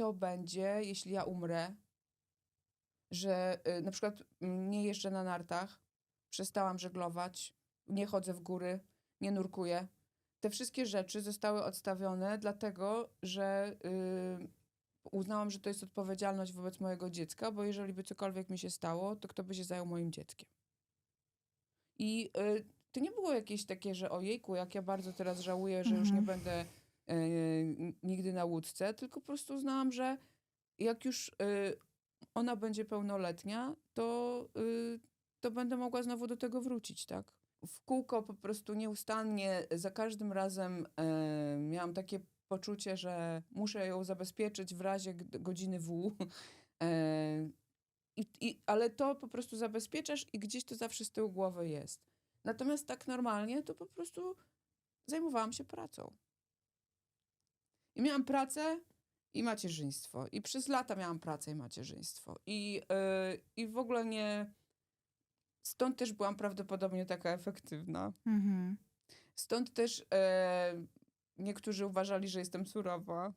co będzie, jeśli ja umrę, że y, na przykład nie jeżdżę na nartach, przestałam żeglować, nie chodzę w góry, nie nurkuję. Te wszystkie rzeczy zostały odstawione dlatego, że y, uznałam, że to jest odpowiedzialność wobec mojego dziecka, bo jeżeli by cokolwiek mi się stało, to kto by się zajął moim dzieckiem? I y, to nie było jakieś takie, że ojejku, jak ja bardzo teraz żałuję, że już nie Mhm. będę nigdy na łódce, tylko po prostu uznałam, że jak już y, ona będzie pełnoletnia, to, y, to będę mogła znowu do tego wrócić, tak? W kółko po prostu nieustannie, za każdym razem e, miałam takie poczucie, że muszę ją zabezpieczyć w razie godziny W. E, i, i, ale to po prostu zabezpieczasz i gdzieś to zawsze z tyłu głowy jest. Natomiast tak normalnie to po prostu zajmowałam się pracą. I miałam pracę i macierzyństwo. I przez lata miałam pracę i macierzyństwo. I, yy, i w ogóle nie. Stąd też byłam prawdopodobnie taka efektywna. Mhm. Stąd też e, niektórzy uważali, że jestem surowa.